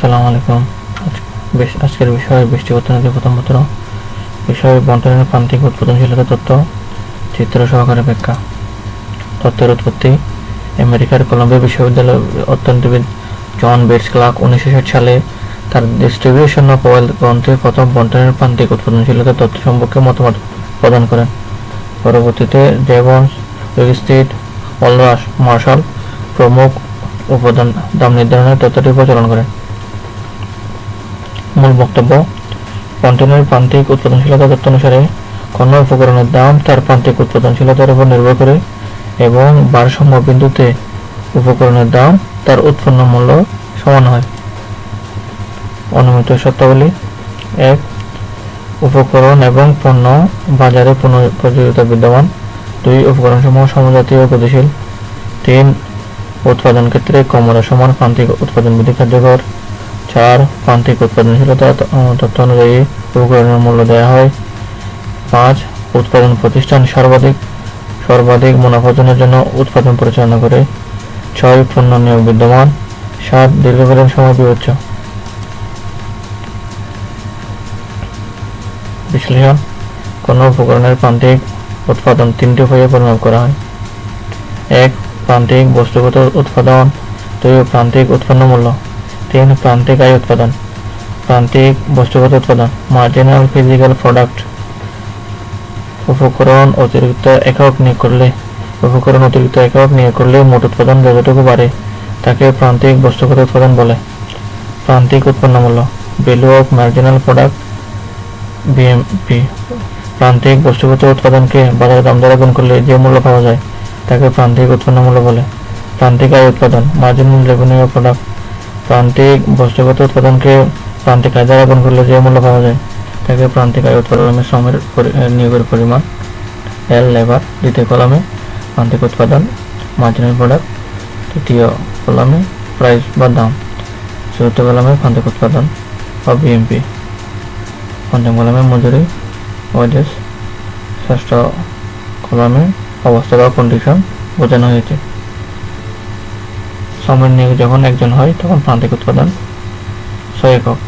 সালাম আলাইকুম। বেশ- আজকের বিষয় বৃষ্টিগত নদী প্রথমপত্র বিষয় বন্টনের প্রান্তিক উৎপাদনশীলতা তথ্য চিত্র সহকারে ব্যাখ্যা। তথ্যের উৎপত্তি, আমেরিকার কলম্বিয়া বিশ্ববিদ্যালয়ের অর্থনীতিবিদ জন বেটস ক্লার্ক উনিশশো ষাট সালে তার ডিস্ট্রিবিউশন অফ ওয়েলথ গ্রন্থে প্রথম বন্টনের প্রান্তিক উৎপাদনশীলতা তথ্য সম্পর্কে মতামত প্রদান করেন। পরবর্তীতে জেবন্স উইগস্টিড অলরাস, মার্শাল প্রমুখ উপাদান দাম নির্ধারণের তথ্যটি প্রচলন করেন। মূল বক্তব্য কন্টেনার প্রান্তিক উৎপাদনশীলতা তথ্য অনুসারে কোনো উপকরণের দাম তার প্রান্তিক উৎপাদনশীলতার উপর নির্ভর করে এবং ভারসাম্য বিন্দুতে উপকরণের দাম তার উৎপন্ন মূল্য সমান হয়। অনুমিত শর্তাবলী, এক, উপকরণ এবং পণ্য বাজারে প্রযোজ্যতা বিদ্যমান। দুই উপকরণ সমূহ সমজাতীয় গতিশীল। তিন, উৎপাদন ক্ষেত্রে কমলা সমান প্রান্তিক উৎপাদন বিধি কার্যকর। চার প্রান্তিক উৎপাদনশীলতা তথ্য অনুযায়ী উপকরণের মূল্য দেওয়া হয়। পাঁচ, উৎপাদন প্রতিষ্ঠান সর্বাধিক সর্বাধিক মুনাফা অর্জনের জন্য উৎপাদন পরিচালনা করে। ছয়, পণ্য নিয়োগ বিদ্যমান। সাত, দীর্ঘকালীন সময় বিবেচ্য। বিশ্লেষণ। কোনো উপকরণের প্রান্তিক উৎপাদন তিনটি উপায়ে পরিমাপ করা হয়। এক, প্রান্তিক বস্তুগত উৎপাদন। দুই, প্রান্তিক উৎপন্ন মূল্য। তিন প্রান্তিক আয় উৎপাদন, প্রান্তিক বস্তুগত উৎপাদন মার্জিনাল ফিজিক্যাল প্রোডাক্ট উপকরণ অতিরিক্ত একক নিয়োগ করলে, উপকরণ অতিরিক্ত একক নিয়োগ করলে মোট উৎপাদন যতটুকু বাড়ে, তাকে প্রান্তিক বস্তুগত উৎপাদন বলে। প্রান্তিক উৎপন্ন মূল্য value of marginal product VMP প্রান্তিক বস্তুগত উৎপাদনকে বাজারে দাম দ্বারা গুণ করলে যে মূল্য পাওয়া যায়, তাকে প্রান্তিক উৎপন্ন মূল্য বলে। প্রান্তিক আয় উৎপাদন মার্জিনাল রেভিনিউ প্রোডাক্ট প্রান্তিক বস্তুগত উৎপাদনকে প্রান্তিক আয় দ্বারা গুণ করলে যে মূল্য পাওয়া যায়, তাকে প্রান্তিক আয় উৎপাদনের শ্রমের নিয়োগের পরিমাণ। এল লেবার দ্বিতীয় কলামে প্রান্তিক উৎপাদন মার্জিনাল প্রোডাক্ট তৃতীয় কলামে প্রাইস বা দাম। চতুর্থ কলামে প্রান্তিক উৎপাদন বা বিএমপি পঞ্চম কলামে মজুরি ওয়েজেস ষষ্ঠ কলামে অবস্থা বা কন্ডিশন বোঝানো হয়েছে। শ্রমের নিয়োগ যখন একজন হয়, তখন প্রান্তিক উৎপাদন ছয় একক।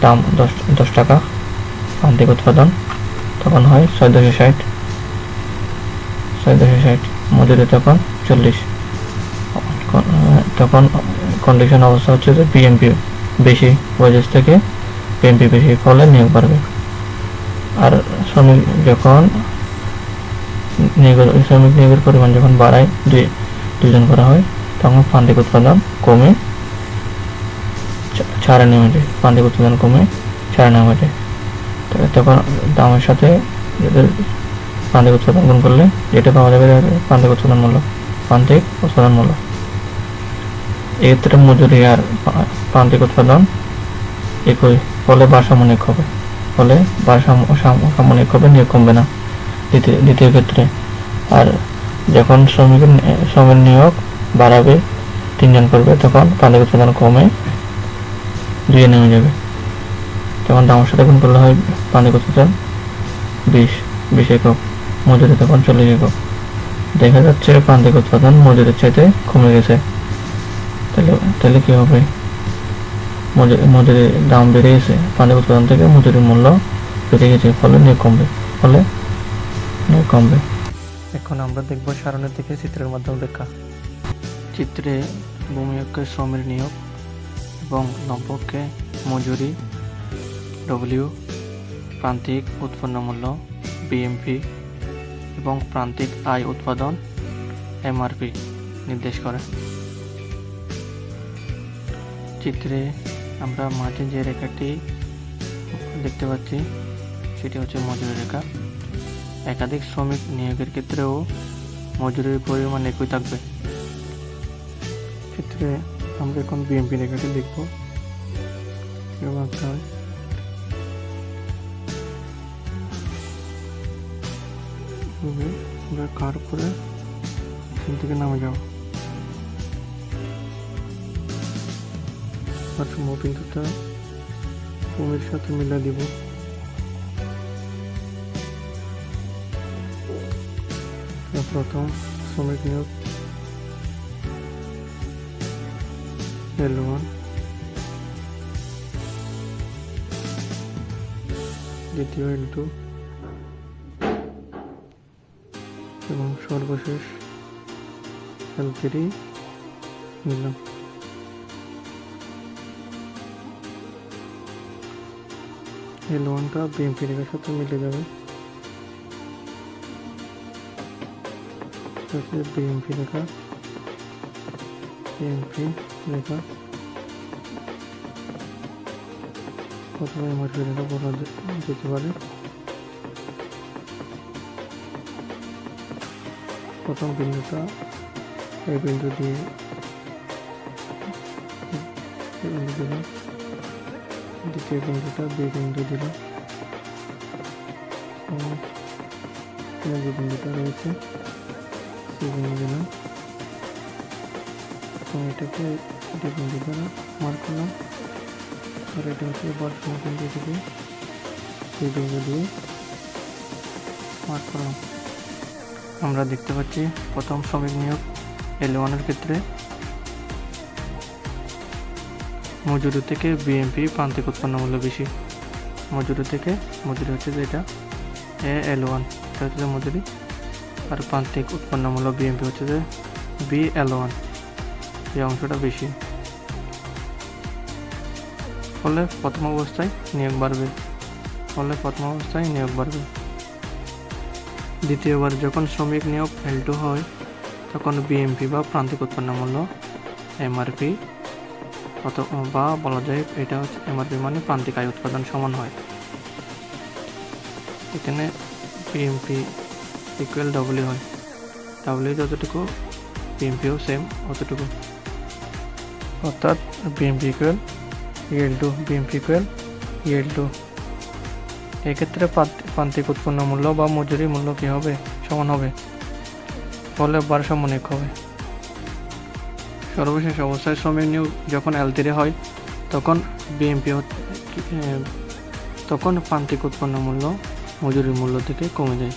দাম দশ দশ টাকা। প্রান্তিক উৎপাদন তখন হয় ছয় দশে ষাট। ছয় দশে ষাট। মজুরি তখন চল্লিশ। তখন কন্ডিশন অবস্থা হচ্ছে যে বিএমপি বেশি ওয়েজেস থেকে বিএমপি বেশি, ফলে নিয়োগ বাড়বে। আর শ্রমিক যখন নিয়োগ, শ্রমিক নিয়োগের পরিমাণ যখন বাড়ায়, দুই দুজন করা হয় তখন প্রান্তিক উৎপাদন কমে ছাড়ে নেমে যায় প্রান্তিক উৎপাদন কমে ছাড়ে নেমে যায় তখন দামের সাথে এদের প্রান্তিক উৎপাদন গুণ করলে যেটা পাওয়া যাবে প্রান্তিক উৎপাদন মূল্য প্রান্তিক উৎপাদন মূল্য। এক্ষেত্রে মজুরি আর প্রান্তিক উৎপাদন একই, ফলে ভারসাম্য নিয়োগ হবে। ফলে ভারসাম্য, সাম- হবে, নিয়োগ কমবে না। দ্বিতীয় ক্ষেত্রে। আর যখন শ্রমিকের শ্রমের নিয়োগ বাড়াবে, তিনজন করবে, তখন প্রান্তিক উৎপাদন কমে দুইয়ে নেমে যাবে। তখন দামের সাথে গুণ করলে হয় প্রান্তিক উৎপাদন বিশ বিশ একক, মজুরি তখন চল্লিশ একক। দেখা যাচ্ছে প্রান্তিক উৎপাদন মজুরির চাইতে কমে গেছে। তাহলে তাহলে কি হবে? মজুরি দাম বেড়ে গেছে প্রান্তিক উৎপাদন থেকে মজুরির মূল্য বেড়ে গেছে, ফলে নিয়োগ কমবে, ফলে নিয়োগ কমবে। এখন আমরা দেখব সারণের দিকে চিত্রের মাধ্যমে ব্যাখ্যা চিত্রে ভূমিয়ককে শ্রমের নিয়োগ এবং লম্বককে মজুরি ডব্লিউ প্রান্তিক উৎপন্ন মূল্য বিএমপি এবং প্রান্তিক আয় উৎপাদন এমআরপি নির্দেশ করে। চিত্রে আমরা মাঝে যে রেখাটি দেখতে পাচ্ছি, সেটি হচ্ছে মজুরি রেখা। একাধিক শ্রমিক নিয়োগের ক্ষেত্রেও মজুরির পরিমাণ একই থাকবে। ক্ষেত্রে আমরা এখন বিএমপি রেখাটি হয় আমরা কার করে এখান থেকে নামে যাব? ভারসাম্য বিন্দুটা ভূমির সাথে মিলা দিব। প্রথম শ্রমিক নিয়োগ। L1 দ্বিতীয় L2 এবং সর্বশেষ L3 নিলাম। এল ওয়ানটা বিএমপি রেখার সাথে মিলে যাবে। বিএমপি রেখা অথবা এমআরপি রেখা বলা যে- যেতে পারে। প্রথম বিন্দুটা এই বিন্দু দিয়ে বিন্দু দিলাম। দ্বিতীয় বিন্দুটা বি বিন্দু দিলাম। বিন্দুটা রয়েছে, সেই বিন্দু দিলাম। এটাকে বিন্দু দ্বারা মার্ক করলাম। হচ্ছে বিন্দু দিয়ে মার্ক করলাম। আমরা দেখতে পাচ্ছি প্রথম শ্রমিক নিয়োগ এল ওয়ানের ক্ষেত্রে। মজুরি থেকে বিএমপি প্রান্তিক উৎপন্ন মূল্য বেশি। মজুরি থেকে, মজুরি হচ্ছে যে এটা এ এল ওয়ান এটা হচ্ছে মজুরি। আর প্রান্তিক উৎপন্ন মূল্য বিএমপি হচ্ছে যে বি এল ওয়ান এই অংশটা বেশি। ফলে প্রথম অবস্থায় নিয়োগ বাড়বে। ফলে প্রথম অবস্থায় নিয়োগ বাড়বে। দ্বিতীয়বার যখন শ্রমিক নিয়োগ এল টু হয়, তখন বিএমপি বা প্রান্তিক উৎপন্ন মূল্য এমআরপি বা বলা যায় এটা হচ্ছে এমআরপি মানে প্রান্তিক আয় উৎপাদন সমান হয়। এখানে বিএমপি ইকুয়াল ডব্লিউ হয়। ডব্লিউ যতটুকু বিএমপিও সেম অতটুকু। অর্থাৎ VMP equal EL two VMP equal EL two এক্ষেত্রে প্রান্তিক উৎপন্ন মূল্য বা মজুরি মূল্য কী হবে? সমান হবে। ফলে ভারসাম্য নিয়োগ হবে। সর্বশেষ অবস্থায় শ্রমিক নিয়োগ যখন এলতিরে হয়, তখন বিএমপি তখন প্রান্তিক উৎপন্ন মূল্য মজুরি মূল্য থেকে কমে যায়।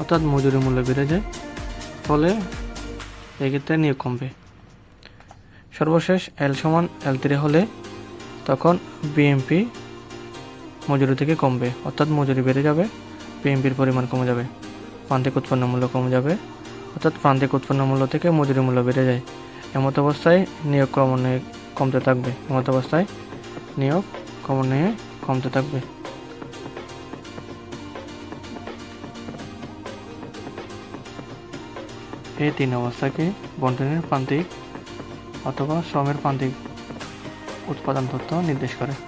অর্থাৎ মজুরি মূল্য বেড়ে যায়। ফলে এক্ষেত্রে নিয়োগ কমবে। সর্বশেষ এল সমান এল তিরে হলে তখন বিএমপি মজুরি থেকে কমবে। অর্থাৎ মজুরি বেড়ে যাবে বিএমপির পরিমাণ কমে যাবে, প্রান্তিক উৎপন্ন মূল্য কমে যাবে, অর্থাৎ প্রান্তিক উৎপন্ন মূল্য থেকে মজুরি মূল্য বেড়ে যায়। এমত অবস্থায় নিয়োগ ক্রমান্বয়ে কমতে থাকবে। এমত অবস্থায় নিয়োগ ক্রমান্বয়ে কমতে থাকবে। এই তিন অবস্থাকে বন্টনের প্রান্তিক অথবা শ্রমের প্রান্তিক উৎপাদন তথ্য নির্দেশ করে।